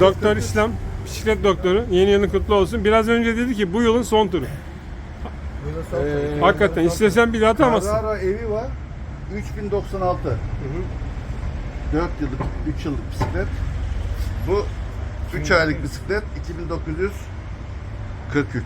Doktor İslam, bisiklet doktoru. Yeni yılın kutlu olsun. Biraz önce dedi ki bu yılın son turu. Ee, Hakikaten istesen bir daha atamazsın. Carrara evi var. 3096. 4 yıllık, 3 yıllık bisiklet. Bu 3 aylık bisiklet 2943.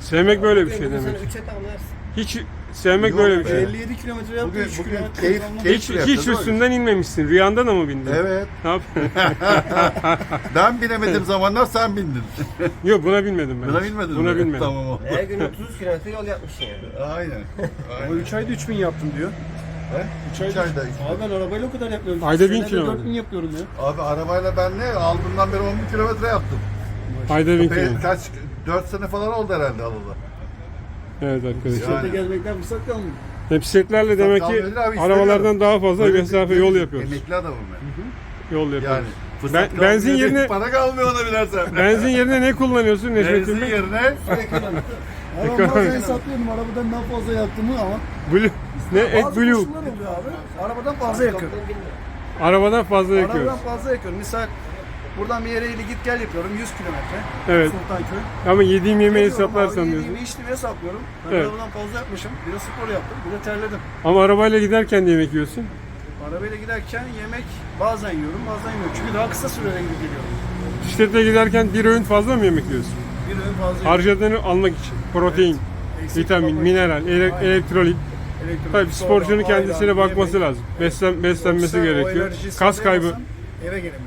Sevmek böyle bir şey Sen demek. üçe tamamlarsın. Hiç sevmek Yok böyle bir be. şey. 57 kilometre yaptı, Bugün- 3 bugün kilometre keyif- tamamladı. keyif- Hiç, hiç üstünden inmemişsin. Rüyanda da mı bindin? Evet. Ne yapıyorsun? Ben binemediğim zamanlar sen bindin. Yok buna binmedim ben. Buna binmedin Buna mi? binmedim. Tamam oldu. Her gün 30 kilometre yol yapmışsın yani. Aynen. Ama Aynen. 3 ayda 3000 yaptım diyor. He? Üç ayda. Abi ben arabayla o kadar yapmıyorum. Ayda bin Senede kilometre. 4000 yapıyorum ya. Abi arabayla ben ne? Aldığımdan beri 10 bin kilometre yaptım. Ayda bin Pe- kilometre. kaç? 4 sene falan oldu herhalde alalı. Evet arkadaşlar. Yani. Şurada gezmekten fırsat kalmıyor. Ve bisikletlerle demek ki abi, istemiyorum. arabalardan daha fazla Böyle mesafe bir- yol yapıyoruz. Emekli adamım ben. Yol Yani. yapıyoruz. fırsat Ben- kalmıyor benzin yerine- Para kalmıyor ona bilersen. Benzin yerine ne kullanıyorsun Neşmettin Benzin Bey? yerine ben bazen hesaplıyorum arabadan daha fazla yaktığımı ama Blue. Ne? bazı Et Blue. koşullar oluyor abi. Arabadan fazla yakıyorum. Arabadan fazla yakıyoruz. Arabadan fazla yakıyorum. Misal buradan bir yere git gel yapıyorum 100 kilometre. Evet. Sultanköy. Ama yediğim yemeği Geliyorum abi, hesaplarsan diyorsun. Yediğimi içtiğimi hesaplıyorum. Ben Evet. arabadan fazla yapmışım. Bir de spor yaptım. Bir de terledim. Ama arabayla giderken de yemek yiyorsun. Arabayla giderken yemek bazen yiyorum bazen yemiyorum. Çünkü daha kısa sürede gidip geliyorum. Bisiklete giderken bir öğün fazla mı yemek yiyorsun? Bir öğün fazla yiyorum. Harcadığını almak için. Protein, Eksik vitamin, kalmak mineral, ele- Aynen. elektrolit. Elektronik, Tabii soda, sporcunun ayran, kendisine bakması yemek. lazım. Beslen, beslenmesi Yoksa o gerekiyor. Kas kaybı, Eve gelemiyorum.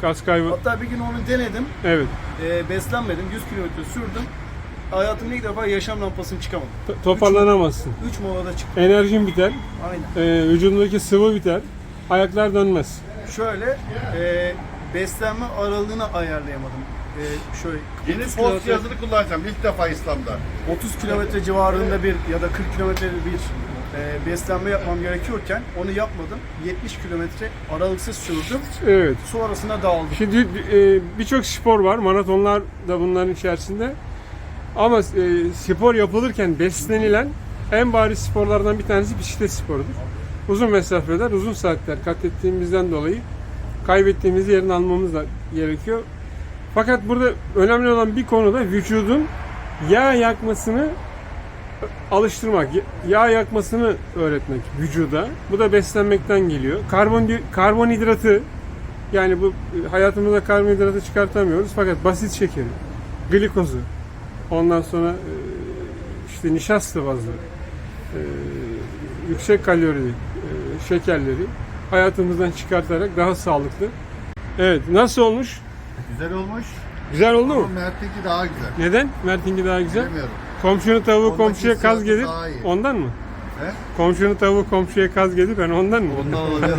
Kas kaybı. Hatta bir gün onu denedim. Evet. Ee, beslenmedim. 100 kilometre sürdüm. Hayatımda ilk defa yaşam lampasını çıkamadım. T- Toparlanamazsın. 3 molada çıktım. Enerjin biter, Aynen. e, vücudundaki sıvı biter, ayaklar dönmez. Şöyle e, beslenme aralığını ayarlayamadım. E, şöyle yeni 30 post kilometre- cihazını kullanacağım ilk defa İslam'da. 30 kilometre civarında bir ya da 40 kilometre bir e, beslenme yapmam gerekiyorken onu yapmadım. 70 kilometre aralıksız sürdüm. Evet. Sonrasında dağıldım. Şimdi e, birçok spor var. Maratonlar da bunların içerisinde. Ama e, spor yapılırken beslenilen en bariz sporlardan bir tanesi bisiklet sporudur. Uzun mesafeler, uzun saatler kat ettiğimizden dolayı kaybettiğimiz yerini almamız da gerekiyor. Fakat burada önemli olan bir konu da vücudun yağ yakmasını alıştırmak, yağ yakmasını öğretmek vücuda. Bu da beslenmekten geliyor. Karbon karbonhidratı yani bu hayatımızda karbonhidratı çıkartamıyoruz fakat basit şekeri, glikozu, ondan sonra e, işte nişasta bazlı, e, yüksek kalorili e, şekerleri hayatımızdan çıkartarak daha sağlıklı. Evet, nasıl olmuş? Güzel olmuş. Güzel oldu Ama mu? Mert'inki daha güzel. Neden? Mert'inki daha güzel. Bilmiyorum. Komşunun tavuğu Ondaki komşuya kaz hissiyatı gelir. daha iyi. Ondan mı? He? Komşunun tavuğu komşuya kaz gelir. Ben ondan mı? Ondan olabilir.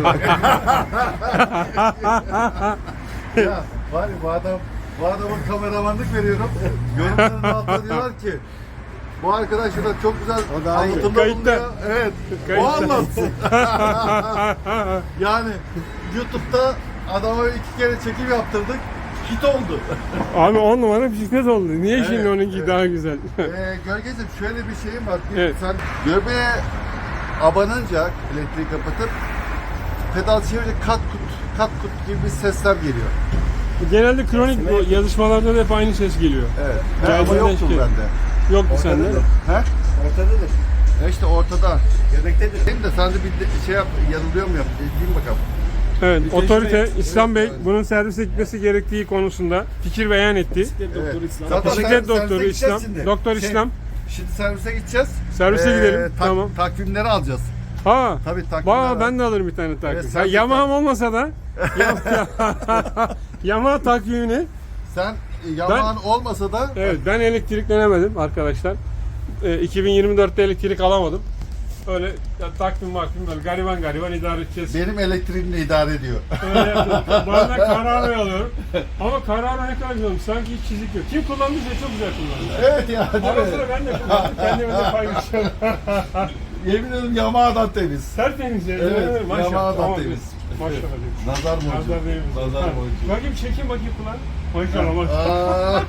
ya var ya bu adam bu adamın kameramanlık veriyorum. Yorumların altında diyorlar ki bu arkadaş da çok güzel anlatımda Kayıtta. bulunuyor. Evet. Kayıtta. O anlatsın. yani YouTube'da adama iki kere çekim yaptırdık. Hit oldu. Abi on numara bisiklet oldu. Niye Evet, şimdi onunki evet. daha güzel? ee, Gölgeciğim şöyle bir şeyim var. Bir Evet. Sen göbeğe abanınca elektriği kapatıp pedal çevirince kat kut kat kut gibi bir sesler geliyor. Genelde kronik bu yazışmalarda da hep aynı ses geliyor. Evet. Geldiğinden ama yoktu bende. Yok mu sende? He? Ortadadır. E işte ortada. Göbektedir. Benim de sen de bir de- şey yap, yanılıyor mu yap? Bileyim bakalım. Evet, Bir otorite tecrübe- İslam Bey bunun servise gitmesi gerektiği konusunda fikir beyan etti. Bisiklet doktoru Evet. İslam. Zaten Bisiklet doktoru İslam, şimdi. doktor Şey, İslam. Şimdi servise gideceğiz. Servise gidelim, tak- tamam. Takvimleri alacağız. Ha, Tabii takvimler Ba ben de alırım bir tane takvim. Evet, Ha, sen de tak- olmasa da Yamaha- Yamaha takvimini Sen e, Yamaha'nın olmasa da Evet ben elektriklenemedim arkadaşlar. Ee, 2024'te elektrik alamadım. Öyle ya, takvim makvim böyle gariban gariban idare edeceğiz. benim elektriğimle idare ediyor. Öyle yapıyorum. Bazen kararı alıyorum. Ama güzel olmuş. Sanki hiç çizik yok. Kim kullandıysa çok güzel kullandı. evet ya değil Ara mi? sıra ben de kullandım. Kendime de paylaşıyorum. Yemin ederim Yamaha'dan temiz. Tertemiz ya. Evet, Evet, maşallah. Yamaha'dan Tamam, temiz. Maşallah. Nazar boncuğu. Nazar değil mi? Nazar Ha, boncuğu. Bakayım çekin bakayım kullan. Maşallah maşallah. Aa,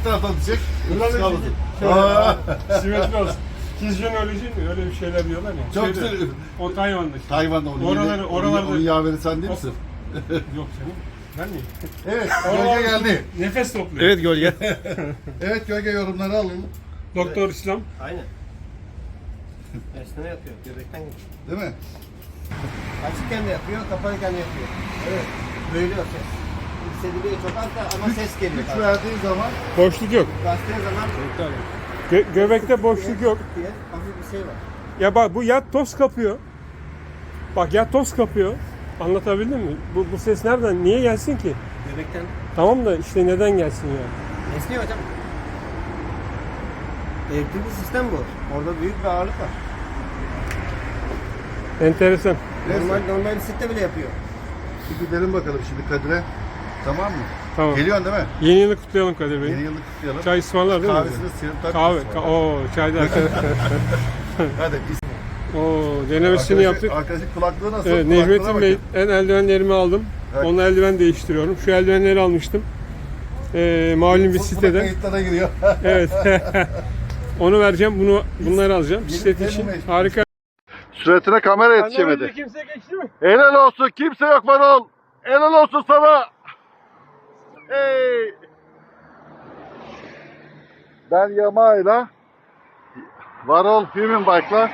Bu taraftan çek. Bunlar da Kaldı. şöyle- Aa. Simetri olsun. Kizjenoloji mi? Öyle bir şeyler diyorlar ya. Çok Şeyde, güzel. O Tayvan'da işte. Tayvan'da onu Oraları- yeni- oralarda- Onun yaveri sen değil misin? Yok canım. Ben miyim? Evet, gölge geldi. Nefes topluyor. Evet gölge. Evet, gölge yorumları alalım. Doktor İslam. Aynen. Esneme yapıyor. Göbekten gidiyor. Değil mi? Açıkken de yapıyor, kapalıyken de yapıyor. Evet. Böyle o ses. Hissediliyor çok az da ama ses geliyor. Güç verdiği zaman Boşluk yok. Bastığın zaman Gö- göbekte boşluk yok. diye hafif bir şey var. Ya bak bu yat toz kapıyor. Bak yat toz kapıyor. Anlatabildim mi? Bu, bu ses nereden? Niye gelsin ki? Göbekten Tamam da işte neden gelsin yani? esniyor hocam. Elektrikli sistem bu. Orada büyük bir ağırlık var. Enteresan. Normal, normal bisiklette bile yapıyor. bir gidelim bakalım şimdi Kadir'e. Tamam mı? Tamam. Geliyorsun değil mi? Yeni yılı kutlayalım Kadir Bey. Yeni yıllık kutlayalım. Çay ısmarlar değil mi? Kahvesini sıyırıp tak. Kahve. Ka- Oo, çay da. Hadi. biz- Oo, denemesini Arkadaşı- yaptık. Arkadaşın kulaklığı nasıl? Evet, Necmettin Bey, en eldivenlerimi aldım. Evet. Onun eldiven değiştiriyorum. Şu eldivenleri almıştım. Ee, malum bir siteden. Kayıtlara giriyor. Evet. Onu vereceğim. Bunu bunları alacağım. Bisiklet için harika. Suratına kamera yetişemedi. kimse geçti mi? Helal olsun. Kimse yok Varol. Helal olsun sana. Hey. Ben Yamaha'yla Varol Human Bike'la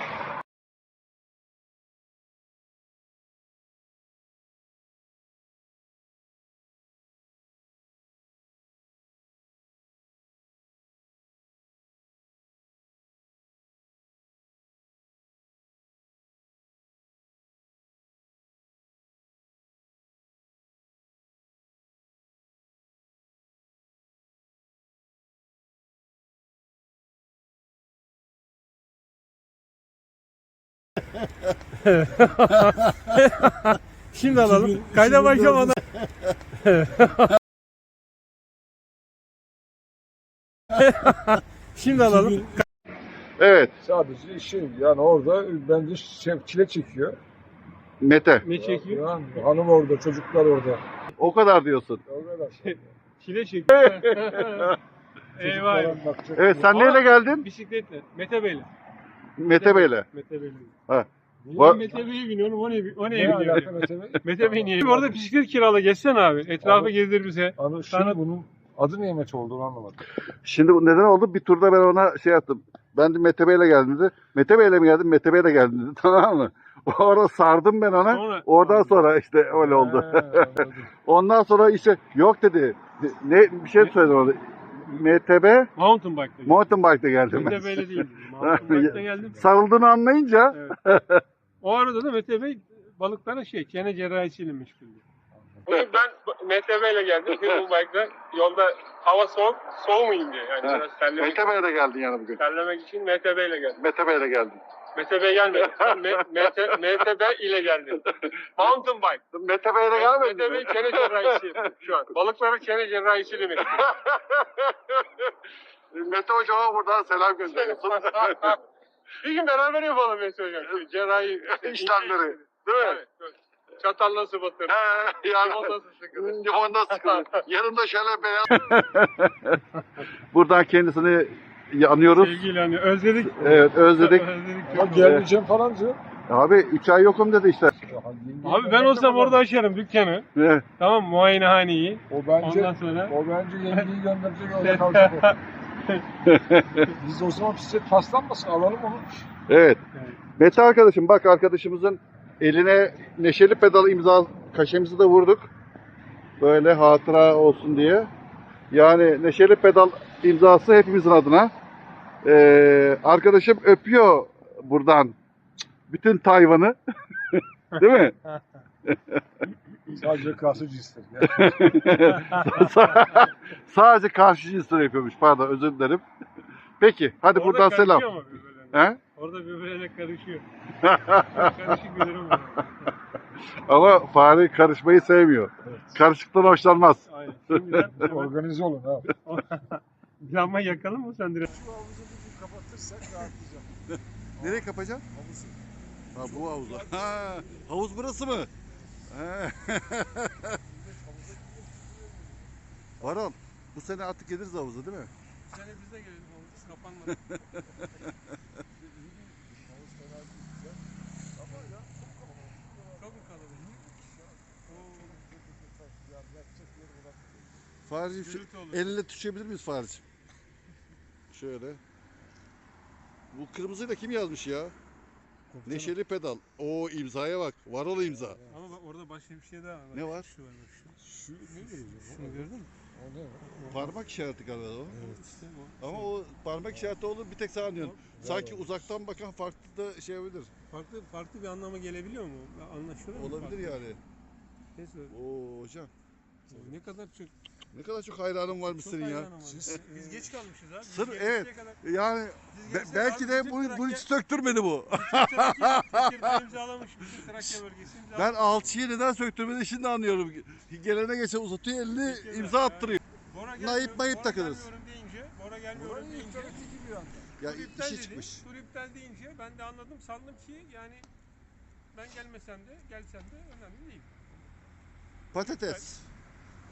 Şimdi alalım. Kayda başlamadan. Şimdi alalım. Evet. Sadece şey yani orada bence şey, çile çekiyor. Mete. Ne çekiyor? Yani hanım orada, çocuklar orada. O kadar diyorsun. O kadar. Çile çekiyor. Eyvah. Çocuklara bakacak. Evet sen neyle geldin? Bisikletle. Mete Bey'le. Mete Bey'le. Mete Bey'le. Niye? Var- Mete Bey'e biniyorum. O ne, o neye Ne biniyor? alaka Mete Bey? Mete Bey niye? Orada bisiklet kirala geçsene abi. Etrafı Abi- gezdir bize. Sana- şimdi bunun adı niye Mete olduğunu anlamadım. Şimdi bu neden oldu? Bir turda ben ona şey yaptım. Ben de Mete Bey'le geldim dedi. Mete Bey'le mi geldim? Mete Bey'le geldim dedi. Tamam mı? Orada sardım ben ona. Sonra- Oradan sonra işte öyle oldu. Anladım. Ondan sonra işte yok dedi. Ne bir şey söyledi orada. MTB Mountain bike'la. mountain bike'da geldim ben. Bey'le değil. Mountain bike'la geldim. Sarıldığını anlayınca Evet. o arada da Mete Bey balıklara şey, çene cerrahisiyle meşguldü. Bugün ben Mete Bey'le geldim. Human Bike'da yolda hava soğuk, soğumayayım diye. Yani Evet. biraz terlemek, geldin yani bugün. terlemek için Mete Bey'le geldim. Mete Bey'le geldin. Bey gelmedi. Mete Bey ile geldim. Mountain Bike. Mete Bey'le gelmedin Mete mi? Bey çene cerrahisi şu an. Balıklara çene cerrahisiyle meşgul. Mete Hocama buradan selam gönderiyorsun. bir gün beraber yapalım Mete Hocam. Şu cerrahi İşlemleri. Değil mi? Evet. evet. Çatalla nasıl batır? He, yani Limon nasıl sıkılır? limonda sıkılır. Yanında şöyle beyaz. buradan kendisini anıyoruz. Sevgiyle hani özledik. Evet özledik. gelmeyeceğim falan diyor. Abi 3 ay yokum dedi işte. Abi ben olsam orada açarım dükkanı. Evet. Tamam muayenehaneyi. O bence Ondan sonra o bence yengeyi gönderecek orada kalacak. Biz o zaman bisiklet paslanmasın alalım onu. Evet. Evet. Mete arkadaşım bak arkadaşımızın eline neşeli pedal imza kaşemizi de vurduk. Böyle hatıra olsun diye. Yani neşeli pedal imzası hepimizin adına. Ee, arkadaşım öpüyor buradan bütün Tayvan'ı. Değil mi? Sadece kasıcı ister. Sadece karşı cinsler yapıyormuş. Pardon özür dilerim. Peki hadi Orada buradan selam. karışıyor ama birbirlerine. He? Orada birbirlerine karışıyor. Karışık bir durum var. Ama fare karışmayı sevmiyor. Karışıktan hoşlanmaz. Aynen. Şimdiden Organize olun ha. Lamba yakalım mı sen direkt? Şu havuzu bugün kapatırsak rahatlayacağım. Nereye kapacaksın? Havuzu. Ha bu havuza. Ha, havuz burası mı? Ha. Varol, bu sene artık geliriz havuza değil mi? Bu sene biz de gelelim havuzumuz kapanmadı. Çok mu kalabalık? Şu, Gürültü olur. elinle tutuşabilir miyiz Faricim? Şöyle. Bu kırmızıyla kim yazmış ya? Neşeli pedal. O imzaya bak. Varol imza. Ama bak orada başka bir şey daha var. Ne var? Şu var bak şu. Şu ne göreceğim? Şunu gördün mü? O ne var? Parmak işareti galiba o. İşte bu. Ama o parmak işareti olur bir tek sen anlıyorsun. Sanki uzaktan bakan farklı da şey olabilir. Farklı farklı bir anlama gelebiliyor mu? Anlaşılıyor mu? Olabilir Farklı. yani. Neyse, Oo hocam. ne kadar çok Ne kadar çok hayranım varmış çok senin ya. hayranım var. Biz geç kalmışız abi. Biz Sırf gelinceye evet. kadar- Yani biz be- belki de bütün bu, bunu Trakya- hiç söktürmedi bu. Tekirdağ imzalamış bütün Trakya bölgesi imzalamış. Ben alçıyı neden söktürmedi şimdi anlıyorum. Gelene geçe uzatıyor elini Tekirdağ, imza evet. attırıyor. Bora gelmiyor- mayip Bora takılırız. gelmiyorum deyince, Bora gelmiyorum deyince. Ya tur iptal işi dedi. çıkmış. Tur iptal deyince ben de anladım sandım ki yani ben gelmesem de gelsem de önemli değil. Patates.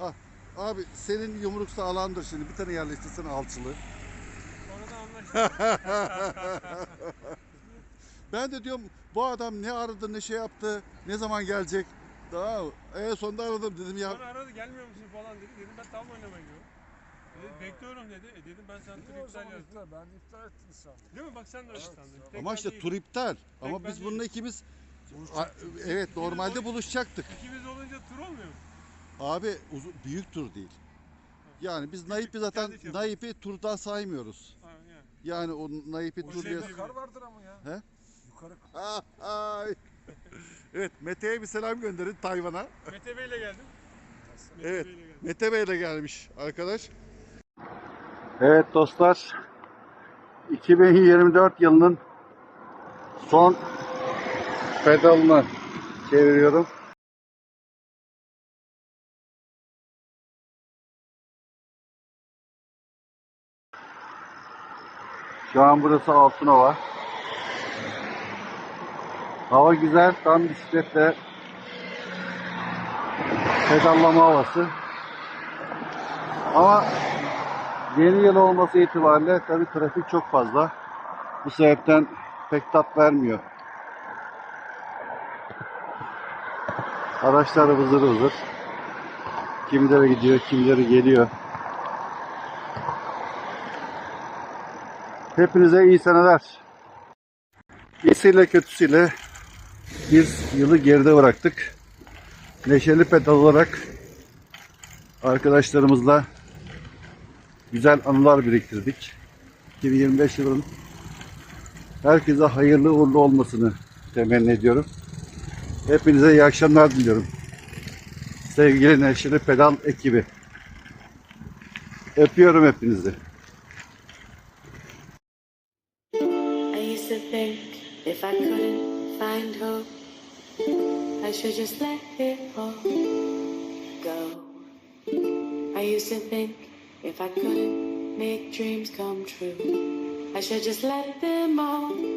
Ah, abi senin yumruk sağlamdır şimdi. Bir tane yerleştirsen alçılı. Sonradan anlaştık. Ben de diyorum bu adam ne aradı ne şey yaptı. Ne zaman gelecek. Mı? En sonunda aradım dedim ya. Sonra aradı gelmiyor musun falan dedi. Dedim ben tam oynamaya gidiyorum. Dedi, bekliyorum dedi. E dedim ben sana tur iptal yazdım. Ben iptal ettim sandım. Değil mi? Bak sen de öyle Evet, sandın. Tek Ama ben işte değilim. tur iptal. Ama ben biz bununla ikimiz A- evet normalde buluşacaktık. İkimiz olunca tur olmuyor mu? Abi uzun, büyük tur değil. Yani biz Naip'i zaten kendi çapı. Naip'i turdan saymıyoruz. Ha, yani. Yani o Naip'i O tur diye... şeyde kar vardır ama ya. He? Yukarı Ah, ay. evet Mete'ye bir selam gönderin Tayvan'a. Mete Bey'le geldim. Mete Evet. Bey'le geldim. Mete Bey'le gelmiş arkadaş. Evet dostlar. 2024 yılının son pedalını çeviriyorum. Şu an burası Altınova. Hava güzel. Tam bisikletle pedallama havası. Ama yeni yıl olması itibariyle tabii trafik çok fazla. Bu sebepten pek tat vermiyor. Araçlar vızır vızır. Kimileri gidiyor, kimileri geliyor. Hepinize iyi seneler. İyisiyle kötüsüyle bir yılı geride bıraktık. Neşeli pedal olarak arkadaşlarımızla güzel anılar biriktirdik. 2025 yılının herkese hayırlı uğurlu olmasını temenni ediyorum. Hepinize iyi akşamlar diliyorum. Sevgili Neşeli Pedal ekibi. Öpüyorum hepinizi. I should just let it all go. I used to think if I couldn't make dreams come true, I should just let them all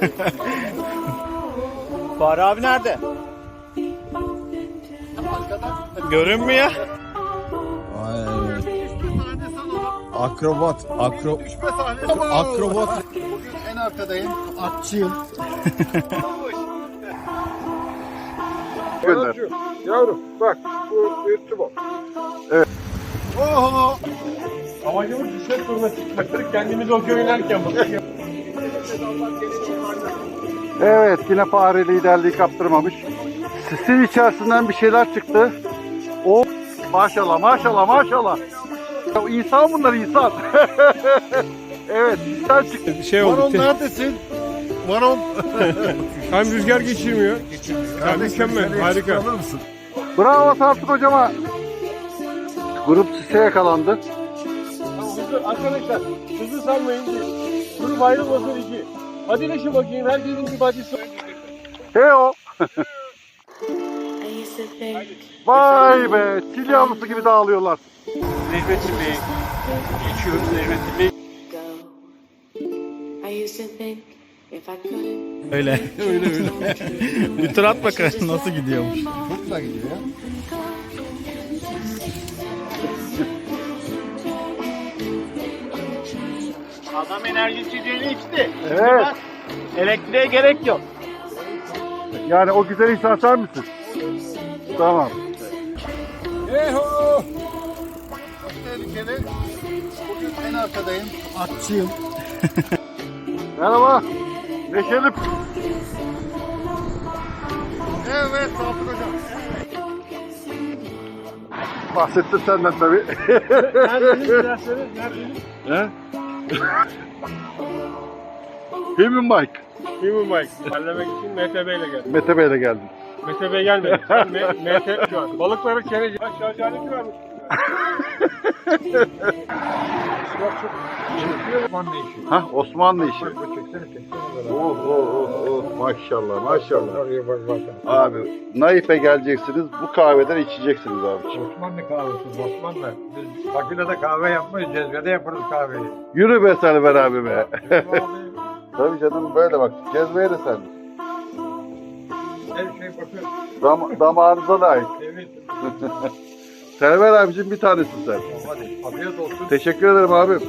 Fahri abi nerede? Görünmüyor. Akrobat, akro, akrobat. En arkadayım. Atçıyım. Gönder. Yavrum bak bu bir tubo. Oho. Amacımız bisiklet turuna çıkmaktır. Kendimizi okey oynarken bakıyoruz. Evet yine fare liderliği kaptırmamış. Sisin içerisinden bir şeyler çıktı. O maşallah maşallah maşallah. Ya insan bunlar insan. evet sen çıktı. Şey Varol neredesin? Varon. Hem rüzgar geçirmiyor. Ya mükemmel, harika. Bravo Tartık hocama. Grup sise yakalandı. Arkadaşlar hızlı salmayın. Grup ayrılmasın iki. Hadi bakayım herkesin bir bacısı. Hey o. I used to think Vay be. Çil yavrusu gibi dağılıyorlar. Necmettin Geçiyoruz Necmettin Bey. go. I used to think if I couldn't Öyle. öyle öyle. bir tur at bakalım nasıl gidiyormuş. Adam enerji içeceğini içti. Evet. Elektriğe gerek yok. Yani o güzel iş açar mısın? Tamam. Eho! Tehlikeli. Bugün en arkadayım. Atçıyım. Merhaba. Neşeli. Evet Sadık Hocam. Bahsettim senden tabii. Neredeniz derseniz neredeniz? He? Human Mike. Human Mike. Terlemek için MTB ile geldim. Mete Bey'le geldim. MTB gelmedi. Sen M- MT şu an. Balıkları. Aşağı canı varmış. Osmanlı işi. Ha Osmanlı işi. Bak çeksene çeksene. Oh oh oh oh maşallah maşallah. Oraya bak bak. Abi Naif'e geleceksiniz bu kahveden içeceksiniz abi. Osmanlı kahvesi Osmanlı. Biz makinede kahve yapmayız, cezvede yaparız kahveyi. Yürü be Selver abi be. Abi, Tabii canım böyle bak cezveye de sen. Dam damağınıza layık. Evet. Selver abicim bir tanesin sen. Hadi afiyet olsun. Teşekkür ederim abim.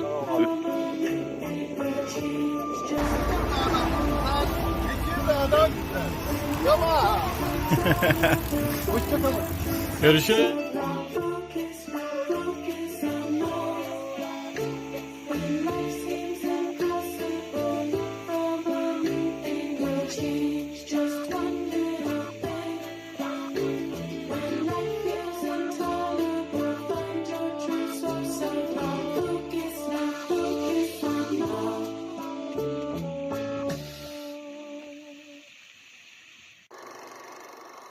Görüşürüz.